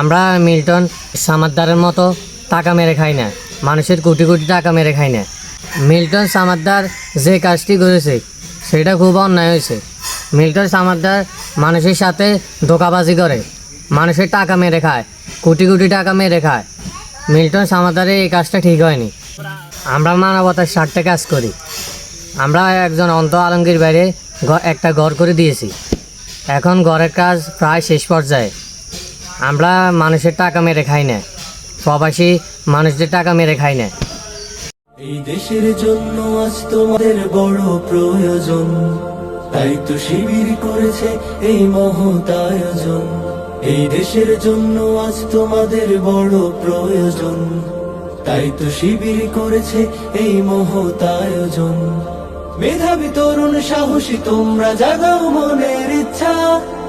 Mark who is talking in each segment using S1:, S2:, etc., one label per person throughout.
S1: আমরা মিল্টন সামাদ্দারের মতো টাকা মেরে খাই না। মানুষের কোটি কোটি টাকা মেরে খাই না। মিল্টন সামাদ্দার যে কাজটি করেছে, সেটা খুব অন্যায় হয়েছে। মিল্টন সামাদ্দার মানুষের সাথে ধোকাবাজি করে, মানুষের টাকা মেরে খায়, কোটি কোটি টাকা মেরে খায়। মিল্টন সামাদ্দারের এই কাজটা ঠিক হয়নি। আমরা মানবতার স্বার্থে কাজ করি। আমরা একজন অন্ত আলমগীর বাইরে একটা ঘর করে দিয়েছি। এখন ঘরের কাজ প্রায় শেষ পর্যায়ে। আমরা মানুষের টাকা মেরে খাই না। প্রবাসী মানুষদের টাকা মেরে খাই না।
S2: এই দেশের জন্য আজ তোমাদের বড় প্রয়োজন। তাই তো শিবির করেছে এই মহৎ আয়োজন। এই দেশের জন্য আজ তোমাদের বড় প্রয়োজন। তাই তো শিবির করেছে এই মহৎ আয়োজন। মেধাবী তরুণ সাহসী, তোমরা জাগাও মনের ইচ্ছা।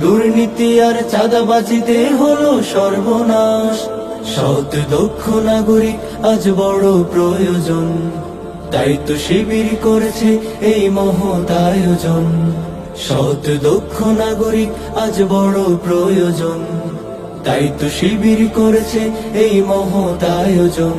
S2: দুর্নীতি আর চাঁদাবাজিতে হলো সর্বনাশ। সৎ, দক্ষ নাগরিক আজ বড় প্রয়োজন। তাই তো শিবির করেছে এই মহৎ আয়োজন। সৎ, দক্ষ নাগরিক আজ বড় প্রয়োজন। তাই তো শিবির করেছে এই মহৎ আয়োজন।